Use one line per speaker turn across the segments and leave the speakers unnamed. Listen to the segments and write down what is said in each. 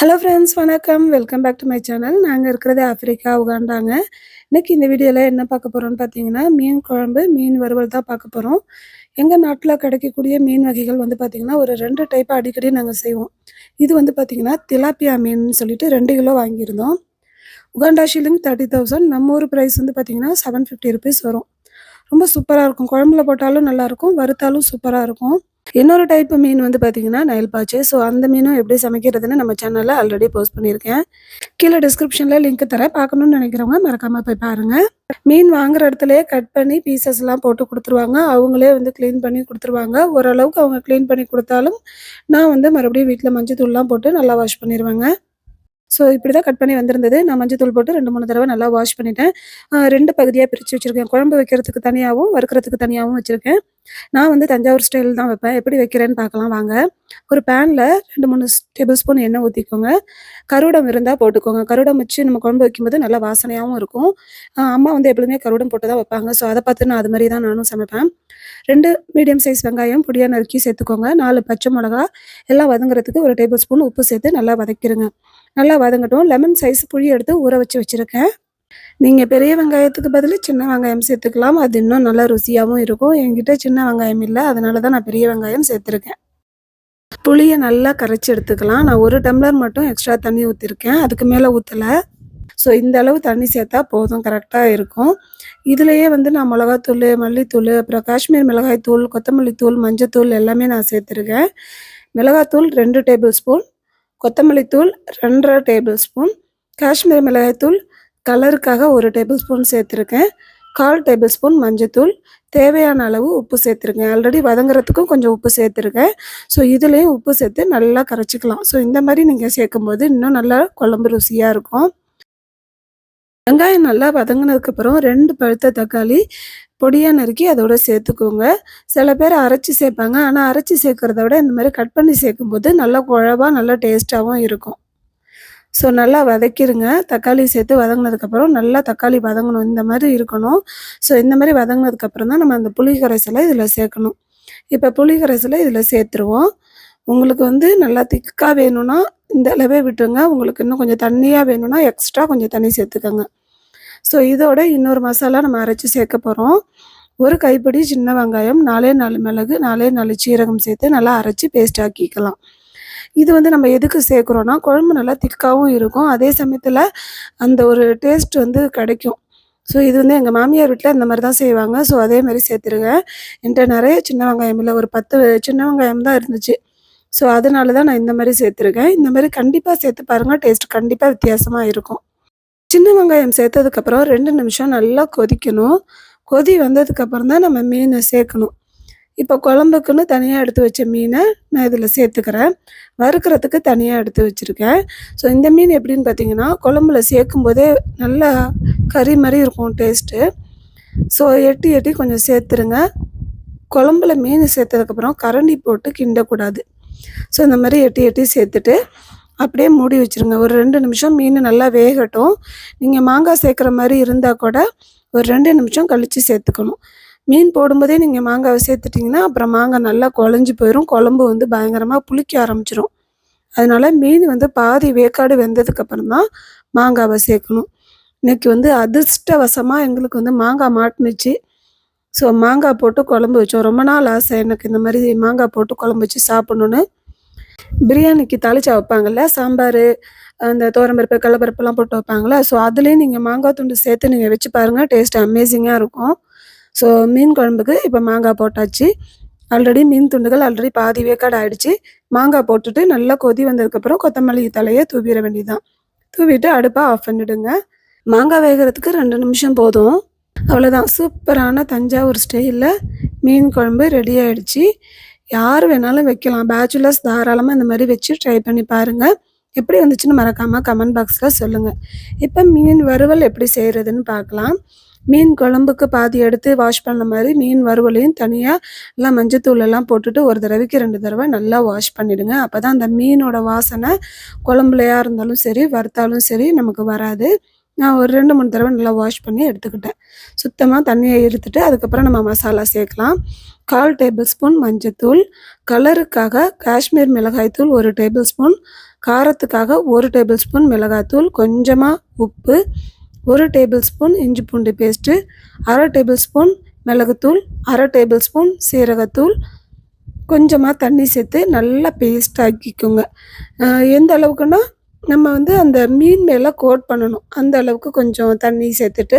Hello friends வணக்கம். Welcome back to my channel நாங்கள் இருக்கிறது ஆப்பிரிக்கா உகாண்டாங்க. இன்றைக்கி இந்த வீடியோவில் என்ன பார்க்க போகிறோம்னு பார்த்தீங்கன்னா மீன் குழம்பு மீன் வறுவல் தான் பார்க்க போகிறோம் எங்கள் நாட்டில் கிடைக்கக்கூடிய மீன் வகைகள் வந்து பார்த்திங்கன்னா ஒரு ரெண்டு டைப்பாக அடிக்கடி நாங்கள் செய்வோம். இது வந்து பார்த்திங்கன்னா திலாப்பியா மீன் சொல்லிட்டு ரெண்டு கிலோ வாங்கியிருந்தோம். உகாண்டா ஷில்லிங் தேர்ட்டி தௌசண்ட் நம்ம ஊர் ப்ரைஸ் வந்து பார்த்திங்கன்னா செவன் ஃபிஃப்டி ருபீஸ் வரும். ரொம்ப சூப்பராக இருக்கும். குழம்புல போட்டாலும் நல்லாயிருக்கும் வறுத்தாலும் சூப்பராக இருக்கும். இன்னொரு டைப் மீன் வந்து பார்த்தீங்கன்னா நைல் பாச்சு. ஸோ அந்த மீனும் எப்படி சமைக்கிறதுன்னு நம்ம சேனலில் ஆல்ரெடி போஸ்ட் பண்ணியிருக்கேன். கீழே டிஸ்கிரிப்ஷனில் லிங்க் தரேன். பார்க்கணும்னு நினைக்கிறவங்க மறக்காமல் போய் பாருங்கள் மீன் வாங்குற இடத்துலையே கட் பண்ணி பீசஸ்லாம் போட்டு கொடுத்துருவாங்க. அவங்களே வந்து க்ளீன் பண்ணி கொடுத்துருவாங்க. ஓரளவுக்கு அவங்க க்ளீன் பண்ணி கொடுத்தாலும் நான் வந்து மறுபடியும் வீட்டில் மஞ்சள் தூள்லாம் போட்டு நல்லா வாஷ் பண்ணிடுவேங்க ஸோ இப்படி தான் கட் பண்ணி வந்திருந்தது. நான் மஞ்சள் தூள் போட்டு ரெண்டு மூணு தடவை நல்லா வாஷ் பண்ணிட்டேன். ரெண்டு பகுதியாக பிரித்து வச்சுருக்கேன். குழம்பு வைக்கிறதுக்கு தனியாகவும் வறுக்கிறதுக்கு தனியாகவும் வச்சுருக்கேன். நான் வந்து தஞ்சாவூர் ஸ்டைல் தான் வைப்பேன். எப்படி வைக்கிறேன்னு பார்க்கலாம் வாங்க. ஒரு பேனில் ரெண்டு மூணு டேபிள் ஸ்பூன் எண்ணெய் ஊற்றிக்கோங்க கருடம் இருந்தால் போட்டுக்கோங்க. கருடம் வச்சு நம்ம குழம்பு வைக்கும்போது நல்லா வாசனையாகவும் இருக்கும். அம்மா வந்து எப்பவுமே கருடம் போட்டு தான் வைப்பாங்க. ஸோ அதை பார்த்து நான் அது மாதிரி தான் நானும் சமைப்பேன். ரெண்டு மீடியம் சைஸ் வெங்காயம் பொடியாக நறுக்கி சேர்த்துக்கோங்க. நாலு பச்சை மிளகா எல்லாம் வதங்குறதுக்கு ஒரு டேபிள் ஸ்பூன் உப்பு சேர்த்து நல்லா வதக்கிடுங்க நல்லா வதங்கட்டும். லெமன் சைஸ் புளி எடுத்து ஊற வச்சு வச்சுருக்கேன். நீங்கள் பெரிய வெங்காயத்துக்கு பதில் சின்ன வெங்காயம் சேர்த்துக்கலாம். அது இன்னும் நல்லா ருசியாகவும் இருக்கும். என்கிட்ட சின்ன வெங்காயம் இல்லை. அதனால தான் நான் பெரிய வெங்காயம் சேர்த்துருக்கேன். புளியை நல்லா கரைச்சி எடுத்துக்கலாம். நான் ஒரு டம்ளர் மட்டும் எக்ஸ்ட்ரா தண்ணி ஊற்றிருக்கேன் அதுக்கு மேலே ஊற்றலை ஸோ இந்த அளவு தண்ணி சேர்த்தா போதும். கரெக்டாக இருக்கும். இதுலேயே வந்து நான் மிளகாத்தூள் மல்லித்தூள் அப்புறம் காஷ்மீர் மிளகாய் தூள் கொத்தமல்லி தூள் மஞ்சத்தூள் எல்லாமே நான் சேர்த்துருக்கேன். மிளகாத்தூள் ரெண்டு டேபிள் ஸ்பூன் கொத்தமல்லி தூள் ரெண்டரை டேபிள் ஸ்பூன் காஷ்மீர் மிளகாய்த்தூள் கலருக்காக ஒரு டேபிள் ஸ்பூன் சேர்த்துருக்கேன். கால் டேபிள் ஸ்பூன் மஞ்சத்தூள் தேவையான அளவு உப்பு சேர்த்துருக்கேன். ஆல்ரெடி வதங்குறதுக்கும் கொஞ்சம் உப்பு சேர்த்துருக்கேன். ஸோ இதுலேயும் உப்பு சேர்த்து நல்லா கரைச்சிக்கலாம். ஸோ இந்த மாதிரி நீங்கள் சேர்க்கும்போது இன்னும் நல்லா குழம்பு ருசியாக இருக்கும். வெங்காயம் நல்லா வதங்கினதுக்கப்புறம் ரெண்டு பழுத்த தக்காளி பொடியாக நறுக்கி அதோட சேர்த்துக்கோங்க. சில பேர் அரைச்சி சேர்ப்பாங்க. ஆனால் அரைச்சி சேர்க்குறத விட இந்த மாதிரி கட் பண்ணி சேர்க்கும்போது நல்லா குழவாக நல்லா டேஸ்ட்டாகவும் இருக்கும். ஸோ நல்லா வதக்கிடுங்க தக்காளி சேர்த்து வதங்கினதுக்கப்புறம் நல்லா தக்காளி வதங்கணும். இந்த மாதிரி இருக்கணும். ஸோ இந்த மாதிரி வதங்கினதுக்கப்புறம் தான் நம்ம அந்த புளி கரைசலை இதில் சேர்க்கணும். இப்போ புளி கரைசலை இதில் சேர்த்துருவோம். உங்களுக்கு வந்து நல்லா திக்காக வேணும்னா இந்த அளவே விட்டுருங்க. உங்களுக்கு இன்னும் கொஞ்சம் தண்ணியாக வேணும்னா எக்ஸ்ட்ரா கொஞ்சம் தண்ணி சேர்த்துக்கோங்க. ஸோ இதோட இன்னொரு மசாலா நம்ம அரைச்சி சேர்க்க போகிறோம் ஒரு கைப்பிடி சின்ன வெங்காயம் நாலே நாலு மிளகு நாலே நாலு சீரகம் சேர்த்து நல்லா அரைச்சி பேஸ்ட் ஆக்கிக்கலாம். இது வந்து நம்ம எதுக்கு சேர்க்குறோன்னா குழம்பு நல்லா திக்காகவும் இருக்கும். அதே சமயத்தில் அந்த ஒரு டேஸ்ட் வந்து கிடைக்கும். ஸோ இது வந்து எங்கள் மாமியார் வீட்டில் இந்த மாதிரி தான் செய்வாங்க. ஸோ அதே மாதிரி சேர்த்துருங்க. என்கிட்ட நிறைய சின்ன வெங்காயம் இல்லை ஒரு பத்து சின்ன வெங்காயம் தான் இருந்துச்சு. ஸோ அதனால தான் நான் இந்த மாதிரி சேர்த்துருக்கேன். இந்த மாதிரி கண்டிப்பாக சேர்த்து பாருங்கள் டேஸ்ட் கண்டிப்பாக வித்தியாசமாக இருக்கும். சின்ன வெங்காயம் சேர்த்ததுக்கப்புறம் ரெண்டு நிமிஷம் நல்லா கொதிக்கணும். கொதி வந்ததுக்கப்புறம் தான் நம்ம மீனை சேர்க்கணும். இப்போ குழம்புக்குன்னு தனியாக எடுத்து வச்ச மீனை நான் இதில் சேர்த்துக்கிறேன். வறுக்கிறதுக்கு தனியாக எடுத்து வச்சுருக்கேன். ஸோ இந்த மீன் எப்படின்னு பார்த்தீங்கன்னா குழம்புல சேர்க்கும் போதே நல்லா கறி மாதிரி இருக்கும் டேஸ்ட்டு ஸோ எட்டி எட்டி கொஞ்சம் சேர்த்துருங்க. குழம்புல மீன் சேர்த்ததுக்கப்புறம் கரண்டி போட்டு கிண்டக்கூடாது. ஸோ இந்த மாதிரி எட்டி எட்டி சேர்த்துட்டு அப்படியே மூடி வச்சுருங்க. ஒரு ரெண்டு நிமிஷம் மீன் நல்லா வேகட்டும். நீங்கள் மாங்காய் சேர்க்குற மாதிரி இருந்தால் கூட ஒரு ரெண்டு நிமிஷம் கழித்து சேர்த்துக்கணும். மீன் போடும்போதே நீங்கள் மாங்காவை சேர்த்துட்டிங்கன்னா அப்புறம் மாங்காய் நல்லா குழஞ்சி போயிடும் குழம்பு வந்து பயங்கரமாக புளிக்க ஆரம்பிச்சிடும் அதனால் மீன் வந்து பாதி வேக்காடு வெந்ததுக்கப்புறம் தான் மாங்காவை சேர்க்கணும். இன்றைக்கி வந்து அதிர்ஷ்டவசமாக எங்களுக்கு வந்து மாங்காய் மாட்டினுச்சு. ஸோ மாங்காய் போட்டு குழம்பு வச்சோம். ரொம்ப நாள் ஆசை எனக்கு இந்த மாதிரி மாங்காய் போட்டு குழம்பு வச்சு சாப்பிட்ணுன்னு பிரியாணிக்கு தாளிச்சா வைப்பாங்கல்ல சாம்பார் அந்த துவரம்பருப்பு கடலப்பருப்புலாம் போட்டு வைப்பாங்களே ஸோ அதுலேயும் நீங்கள் மாங்காய் துண்டு சேர்த்து நீங்கள் வச்சு பாருங்கள் டேஸ்ட் அமேசிங்காக இருக்கும். ஸோ மீன் குழம்புக்கு இப்போ மாங்காய் போட்டாச்சு. ஆல்ரெடி மீன் துண்டுகள் ஆல்ரெடி பாதி வேக்காடு ஆகிடுச்சு மாங்காய் போட்டுட்டு நல்லா கொதி வந்ததுக்கப்புறம் கொத்தமல்லி தலையை தூவிட வேண்டியதுதான். தூவிட்டு அடுப்பை ஆஃப் பண்ணிவிடுங்க மாங்காய் வேகிறதுக்கு ரெண்டு நிமிஷம் போதும். அவ்வளோதான் சூப்பரான தஞ்சாவூர் ஸ்டைலில் மீன் குழம்பு ரெடி ஆயிடுச்சு. யார் வேணாலும் வைக்கலாம். பேச்சுலர்ஸ் தாராளமாக இந்த மாதிரி வச்சு ட்ரை பண்ணி பாருங்கள் எப்படி வந்துச்சுன்னு மறக்காமல் கமெண்ட் பாக்ஸில் சொல்லுங்கள் இப்போ மீன் வறுவல் எப்படி செய்கிறதுன்னு பார்க்கலாம். மீன் குழம்புக்கு பாதி எடுத்து வாஷ் பண்ண மாதிரி மீன் வறுவலையும் தனியாக எல்லாம் மஞ்சத்தூள் எல்லாம் போட்டுட்டு ஒரு தடவைக்கு ரெண்டு தடவை நல்லா வாஷ் பண்ணிவிடுங்க அப்போ தான் அந்த மீனோட வாசனை குழம்புலையாக இருந்தாலும் சரி வறுத்தாலும் சரி நமக்கு வராது. நான் ஒரு ரெண்டு மூணு தடவை நல்லா வாஷ் பண்ணி எடுத்துக்கிட்டேன். சுத்தமாக தண்ணியை எடுத்துட்டு அதுக்கப்புறம் நம்ம மசாலா சேர்க்கலாம். கால் டேபிள் ஸ்பூன் மஞ்சத்தூள் கலருக்காக காஷ்மீர் மிளகாய்த்தூள் ஒரு டேபிள் ஸ்பூன் காரத்துக்காக ஒரு டேபிள் ஸ்பூன் மிளகாய்த்தூள் கொஞ்சமாக உப்பு ஒரு டேபிள் ஸ்பூன் இஞ்சி பூண்டு பேஸ்ட்டு அரை டேபிள் ஸ்பூன் மிளகுத்தூள் அரை டேபிள் ஸ்பூன் சீரகத்தூள். கொஞ்சமாக தண்ணி சேர்த்து நல்லா பேஸ்ட் ஆக்கிக்கோங்க. எந்த அளவுக்குன்னா நம்ம வந்து அந்த மீன் மேலே கோட் பண்ணணும். அந்த அளவுக்கு கொஞ்சம் தண்ணி சேர்த்துட்டு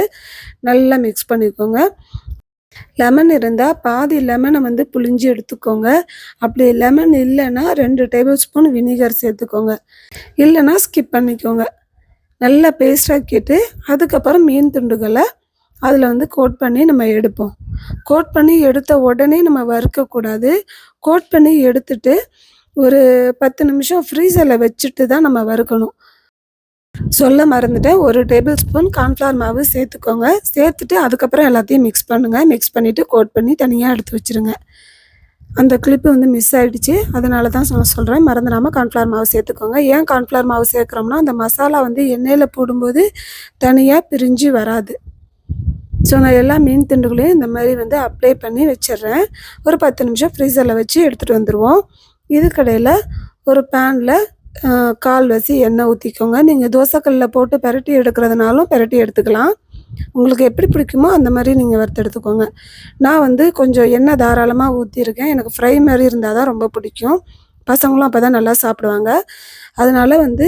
நல்லா மிக்ஸ் பண்ணிக்கோங்க. லெமன் இருந்தால் பாதி லெமனை வந்து புழிஞ்சு எடுத்துக்கோங்க. அப்படி லெமன் இல்லைன்னா ரெண்டு டேபிள் ஸ்பூன் வினிகர் சேர்த்துக்கோங்க. இல்லைன்னா ஸ்கிப் பண்ணிக்கோங்க. நல்லா பேஸ்டாக்கிட்டு அதுக்கப்புறம் மீன் துண்டுகளை அதில் வந்து கோட் பண்ணி நம்ம எடுப்போம். கோட் பண்ணி எடுத்த உடனே நம்ம வறுக்கக்கூடாது கோட் பண்ணி எடுத்துட்டு ஒரு பத்து நிமிஷம் ஃப்ரீசரில் வச்சுட்டு தான் நம்ம வறுக்கணும். சொல்ல மறந்துட்டேன். ஒரு டேபிள் ஸ்பூன் கார்ன்ஃப்ளவர் மாவு சேர்த்துக்கோங்க. சேர்த்துட்டு அதுக்கப்புறம் எல்லாத்தையும் மிக்ஸ் பண்ணுங்கள் மிக்ஸ் பண்ணிவிட்டு கோட் பண்ணி தனியாக எடுத்து வச்சுருங்க. அந்த கிளிப்பு வந்து மிஸ் ஆகிடுச்சு அதனால தான் நான் சொல்கிறேன் மறந்துடாமல் கார்ன்ஃப்ளவர் மாவு சேர்த்துக்கோங்க. ஏன் கார்ன்ஃப்ளவர் மாவு சேர்க்குறோம்னா அந்த மசாலா வந்து எண்ணெயில் போடும்போது தனியாக பிரிஞ்சு வராது. ஸோ நான் எல்லா மீன் துண்டுகளையும் இந்த மாதிரி வந்து அப்ளை பண்ணி வச்சிடுறேன். ஒரு பத்து நிமிஷம் ஃப்ரீசரில் வச்சு எடுத்துகிட்டு வந்துடுவோம் இதுக்கடையில் ஒரு பேனில் கால் வசி எண்ணெய் ஊற்றிக்கோங்க நீங்கள் தோசைக்கல்லில் போட்டு பெரட்டி எடுக்கிறதுனாலும் பெரட்டி எடுத்துக்கலாம். உங்களுக்கு எப்படி பிடிக்குமோ அந்த மாதிரி நீங்கள் வறுத்தெடுத்துக்கோங்க நான் வந்து கொஞ்சம் எண்ணெய் தாராளமாக ஊற்றிருக்கேன் எனக்கு ஃப்ரை மாதிரி இருந்தால் தான் ரொம்ப பிடிக்கும். பசங்களும் அப்போ தான் நல்லா சாப்பிடுவாங்க. அதனால் வந்து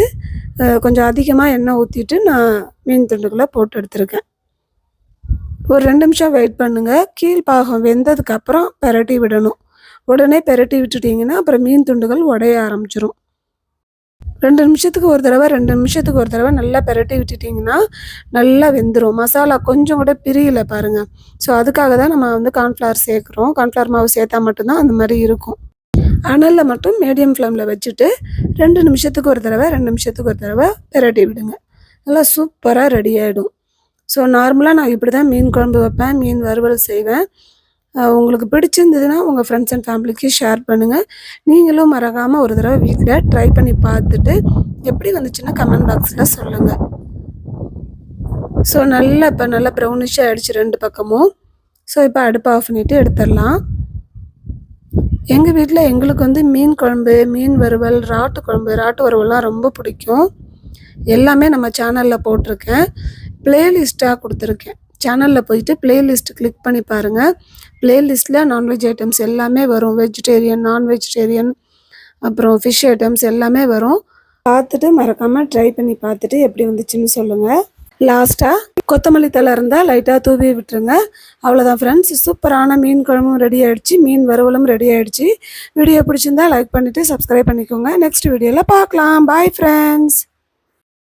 கொஞ்சம் அதிகமாக எண்ணெய் ஊற்றிட்டு நான் மீன் துண்டுக்குள்ளே போட்டு எடுத்திருக்கேன். ஒரு ரெண்டு நிமிஷம் வெயிட் பண்ணுங்கள் கீழ்ப்பாகம் பாகம் வெந்ததுக்கப்புறம் பெரட்டி விடணும். உடனே பெரட்டி விட்டுட்டிங்கன்னா அப்புறம் மீன் துண்டுகள் உடைய ஆரம்பிச்சிரும். ரெண்டு நிமிஷத்துக்கு ஒரு தடவை ரெண்டு நிமிஷத்துக்கு ஒரு தடவை நல்லா பெரட்டி விட்டுட்டிங்கன்னா நல்லா வெந்துடும் மசாலா கொஞ்சம் கூட பிரியலை பாருங்கள் ஸோ அதுக்காக தான் நம்ம வந்து கார்ன்ஃப்ளவர் சேர்க்குறோம். கார்ன்ஃப்ளவர் மாவு சேர்த்தா மட்டும்தான் அந்த மாதிரி இருக்கும். அனலில் மட்டும் மீடியம் ஃப்ளேமில் வச்சுட்டு ரெண்டு நிமிஷத்துக்கு ஒரு தடவை ரெண்டு நிமிஷத்துக்கு ஒரு தடவை பெரட்டி விடுங்க. நல்லா சூப்பராக ரெடி ஆகிடும் ஸோ நார்மலாக நான் இப்படி தான் மீன் குழம்பு வைப்பேன் மீன் வறுவல் செய்வேன். உங்களுக்கு பிடிச்சிருந்ததுன்னா உங்கள் ஃப்ரெண்ட்ஸ் அண்ட் ஃபேமிலிக்கு ஷேர் பண்ணுங்கள் நீங்களும் மறக்காமல் ஒரு தடவை வீட்டில் ட்ரை பண்ணி பார்த்துட்டு எப்படி வந்துச்சுன்னா கமெண்ட் பாக்ஸில் சொல்லுங்கள் ஸோ நல்லா இப்போ நல்லா ப்ரௌனிஷாக ஆகிடுச்சு ரெண்டு பக்கமும். ஸோ இப்போ அடுப்பை ஆஃப் பண்ணிவிட்டு எடுத்துடலாம். எங்கள் வீட்டில் எங்களுக்கு வந்து மீன் குழம்பு மீன் வறுவல் ராட்டு குழம்பு ராட்டு வறுவல்லாம் ரொம்ப பிடிக்கும். எல்லாமே நம்ம சேனலில் போட்டிருக்கேன். ப்ளேலிஸ்ட்டாக கொடுத்துருக்கேன். சேனலில் போயிட்டு பிளேலிஸ்ட் கிளிக் பண்ணி பாருங்கள் பிளேலிஸ்ட்டில் நான்வெஜ் ஐட்டம்ஸ் எல்லாமே வரும். வெஜிடேரியன் நான் வெஜிடேரியன் அப்புறம் ஃபிஷ் ஐட்டம்ஸ் எல்லாமே வரும். பார்த்துட்டு மறக்காமல் ட்ரை பண்ணி பார்த்துட்டு எப்படி வந்துச்சுன்னு சொல்லுங்கள் லாஸ்ட்டாக கொத்தமல்லி தலை இருந்தால் லைட்டாக தூவி விட்டுருங்க. அவ்வளோதான் ஃப்ரெண்ட்ஸ் சூப்பரான மீன் குழம்பும் ரெடி ஆகிடுச்சு மீன் வறுவலும் ரெடி ஆகிடுச்சு வீடியோ பிடிச்சிருந்தா லைக் பண்ணிவிட்டு சப்ஸ்கிரைப் பண்ணிக்கோங்க. நெக்ஸ்ட் வீடியோவில் பார்க்கலாம். Bye friends